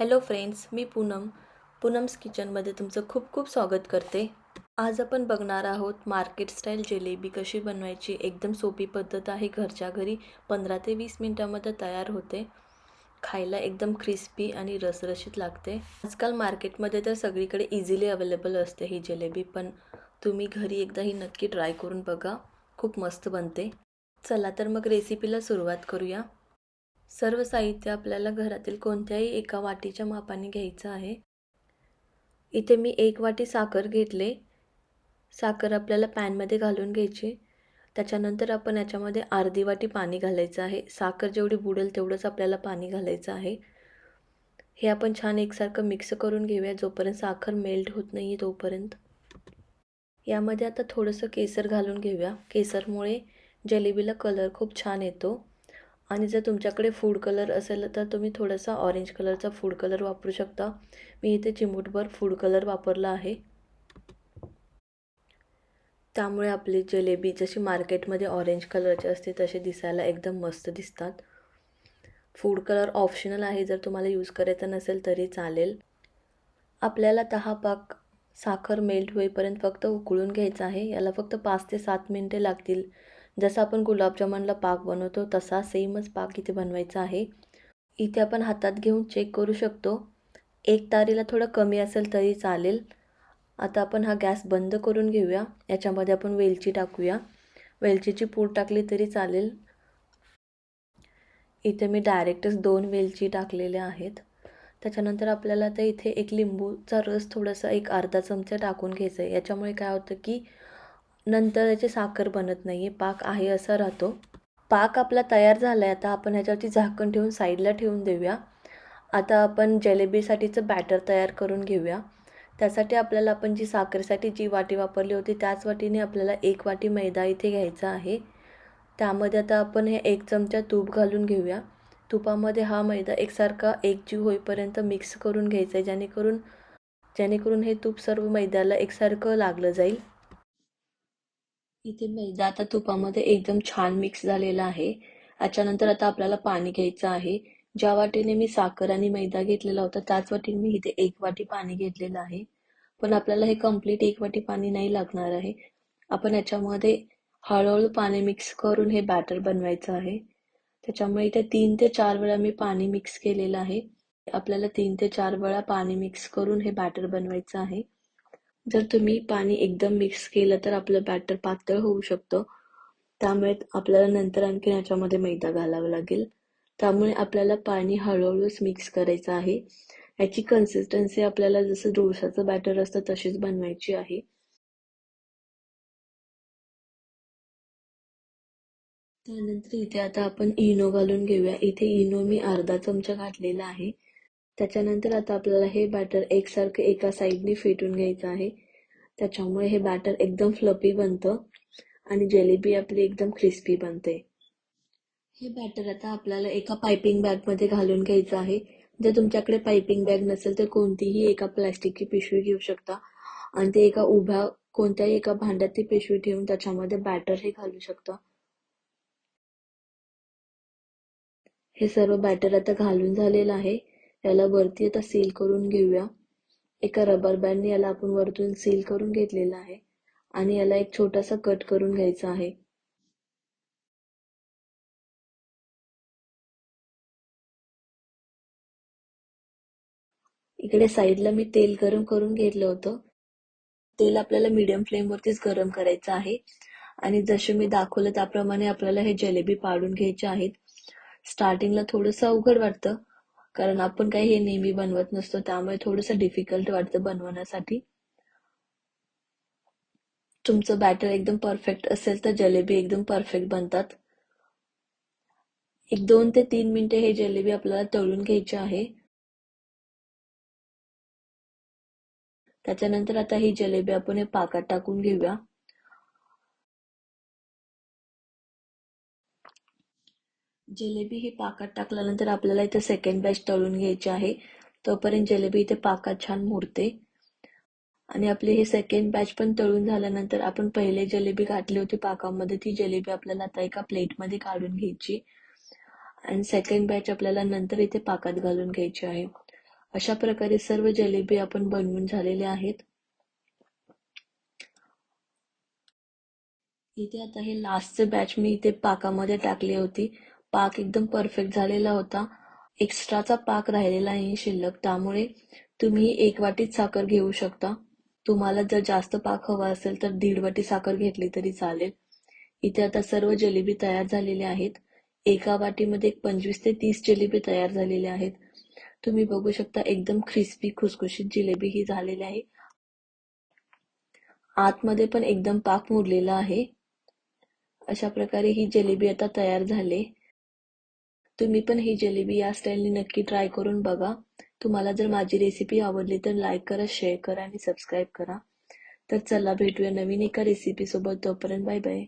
Hello friends मी पूनम. पूनम्स किचनमध्ये तुमचं खूप खूप स्वागत करते. आज आपण बघणार आहोत मार्केट स्टाईल जिलेबी कशी बनवायची एकदम सोपी पद्धत आहे घरच्या घरी पंधरा ते वीस मिनटामध्ये तयार होते. खायला एकदम क्रिस्पी आणि रसरशीत लागते. आजकाल मार्केटमध्ये तर सगळीकडे इझिली अवेलेबल असते ही जिलेबी पण तुम्ही घरी एकदा ही नक्की ट्राय करून बघा. खूप मस्त बनते. चला तर मग रेसिपीला सुरुवात करूया. सर्व साहित्य आपल्याला घरातील कोणत्याही एका वाटीच्या मापाने घ्यायचं आहे. इथे मी एक वाटी साखर घेतले. साखर आपल्याला पॅनमध्ये घालून घ्यायची. त्याच्यानंतर आपण याच्यामध्ये अर्धी वाटी पाणी घालायचं आहे. साखर जेवढी बुडेल तेवढंच आपल्याला पाणी घालायचं आहे. हे आपण छान एकसारखं मिक्स करून घेऊया जोपर्यंत साखर मेल्ट होत नाही आहे तोपर्यंत. यामध्ये आता थोडंसं केसर घालून घेऊया. केसरमुळे जलेबीला कलर खूप छान येतो. आणि जर तुमच्याकडे फूड कलर असेल तर तुम्ही थोडासा ऑरेंज कलरचा फूड कलर वापरू शकता. मी इथे चिमूटभर फूड कलर वापरला आहे. त्यामुळे आपली जलेबी जशी मार्केटमध्ये ऑरेंज कलरची असते तसे दिसायला एकदम मस्त दिसतात. फूड कलर ऑप्शनल आहे जर तुम्हाला यूज करायचा नसेल तरी चालेल. आपल्याला दहा पाक साखर मेल्ट होईपर्यंत फक्त उकळून घ्यायचं आहे. याला फक्त पाच ते सात मिनटे लागतील. जसं आपण गुलाबजामुनला पाक बनवतो तसा सेमच पाक इथे बनवायचा आहे. इथे आपण हातात घेऊन चेक करू शकतो. एक तारीला थोडं कमी असेल तरी चालेल. आता आपण हा गॅस बंद करून घेऊया. याच्यामध्ये आपण वेलची टाकूया. वेलचीची पूड टाकली तरी चालेल. इथे मी डायरेक्टच दोन वेलची टाकलेल्या आहेत. त्याच्यानंतर आपल्याला तर इथे एक लिंबूचा रस थोडासा एक अर्धा चमचा टाकून घ्यायचा आहे याच्यामुळे काय होतं की नंतर याची साखर बनत नाही आहे पाक आहे असा राहतो. पाक आपला तयार झाला आहे आता आपण ह्याच्यावरती झाकण ठेवून साईडला ठेवून देऊया. आता आपण जलेबीसाठीचं बॅटर तयार करून घेऊया. त्यासाठी आपल्याला आपण जी साखरेसाठी जी वाटी वापरली होती त्याच वाटीने आपल्याला एक वाटी मैदा इथे घ्यायचा आहे. त्यामध्ये आता आपण हे एक चमचा तूप घालून घेऊया. तुपामध्ये हा मैदा एकसारखा एकजीव होईपर्यंत मिक्स करून घ्यायचा आहे जेणेकरून जेणेकरून हे तूप सर्व मैद्याला एकसारखं लागलं जाईल. इथे मैदा आता तुपामध्ये एकदम छान मिक्स झालेला आहे. याच्यानंतर आता आपल्याला पाणी घ्यायचं आहे. ज्या वाटीने मी साखर आणि मैदा घेतलेला होता त्याच वाटीने मी इथे एक वाटी पाणी घेतलेलं आहे. पण आपल्याला हे कंप्लीट एक वाटी पाणी नाही लागणार आहे. आपण याच्यामध्ये हळूहळू पाणी मिक्स करून हे बॅटर बनवायचं आहे. त्याच्यामुळे इथे तीन ते चार वेळा मी पाणी मिक्स केलेलं आहे. आपल्याला तीन ते चार वेळा पाणी मिक्स करून हे बॅटर बनवायचं आहे. जर तुम्ही पाणी एकदम मिक्स केलं तर आपलं बॅटर पातळ होऊ शकतं. त्यामुळे आपल्याला नंतर आणखी याच्यामध्ये मैदा घालावा लागेल. त्यामुळे आपल्याला पाणी हळूहळूच मिक्स करायचं आहे. याची कन्सिस्टन्सी आपल्याला जसं डोसाचं बॅटर असतं तशीच बनवायची आहे. त्यानंतर इथे आता आपण इनो घालून घेऊया. इथे इनो मी अर्धा चमचा घातलेला आहे. त्याच्यानंतर आता आपल्याला हे बॅटर एकसारखं एका साईडने फेटून घ्यायचं आहे. त्याच्यामुळे हे बॅटर एकदम फ्लपी बनतं आणि जलेबी आपली एकदम क्रिस्पी बनते. हे बॅटर आता आपल्याला एका पायपिंग बॅगमध्ये घालून घ्यायचं आहे. जर तुमच्याकडे पायपिंग बॅग नसेल तर कोणतीही एका प्लॅस्टिकची पिशवी घेऊ शकता. आणि ते एका उभ्या कोणत्याही एका भांड्यात ती पिशवी ठेवून त्याच्यामध्ये बॅटर हे घालू शकता. हे सर्व बॅटर आता घालून झालेलं आहे. याला वरती आता सील करून घेऊया. एका रबर बँडने याला आपण वरतून सील करून घेतलेला आहे आणि याला एक छोटासा कट करून घ्यायचा आहे. इकडे साईडला मी तेल गरम करून घेतलं होतं. तेल आपल्याला मीडियम फ्लेमवरतीच गरम करायचं आहे. आणि जसे मी दाखवलं त्याप्रमाणे आपल्याला हे जलेबी पाडून घ्यायचे आहेत. स्टार्टिंगला थोडंसं अवघड वाटतं. कारण आपण काही हे नेहमी बनवत नसतो त्यामुळे थोडंसं डिफिकल्ट वाटतं बनवण्यासाठी. तुमचं बॅटर एकदम परफेक्ट असेल तर जलेबी एकदम परफेक्ट बनतात. एक दोन ते तीन मिनिटे हे जलेबी आपल्याला तळून घ्यायचे आहे. त्याच्यानंतर आता ही जलेबी आपण हे पाकात टाकून घेऊया. जिलेबी ही पाकात टाकल्यानंतर आपल्याला इथे सेकंड बॅच तळून घ्यायची आहे. तोपर्यंत जिलेबी इथे पाकात छान मुरते. आणि आपली हे सेकंड बॅच पण तळून झाल्यानंतर आपण पहिले जिलेबी घातली होती पाकामध्ये ती जिलेबी आपल्याला आता एका प्लेटमध्ये काढून घ्यायची. आणि सेकंड बॅच आपल्याला नंतर इथे पाकात घालून घ्यायची आहे. अशा प्रकारे सर्व जिलेबी आपण बनवून झालेले आहेत. इथे आता हे लास्टचे बॅच मी इथे पाकामध्ये टाकली होती. पाक एकदम परफेक्ट झालेला होता. एक्स्ट्राचा पाक राहिलेला आहे शिल्लक. त्यामुळे तुम्ही एक वाटीत साखर घेऊ शकता. तुम्हाला जर जास्त पाक हवा असेल तर दीड वाटी साखर घेतली तरी चालेल. इथे आता सर्व जलेबी तयार झालेले आहेत. एका वाटीमध्ये एक पंचवीस ते तीस जलेबी तयार झालेल्या आहेत. तुम्ही बघू शकता एकदम क्रिस्पी खुसखुशीत जिलेबी ही झालेली आहे. आतमध्ये पण एकदम पाक मुरलेला आहे. अशा प्रकारे ही जलेबी आता तयार झाले. तुम्ही पण ही जलेबी या स्टाईलने नक्की ट्राय करून बघा. तुम्हाला जर माझी रेसिपी आवडली तर लाईक करा शेअर करा आणि सबस्क्राईब करा. तर चला भेटूया नवीन एका रेसिपीसोबत तोपर्यंत बाय बाय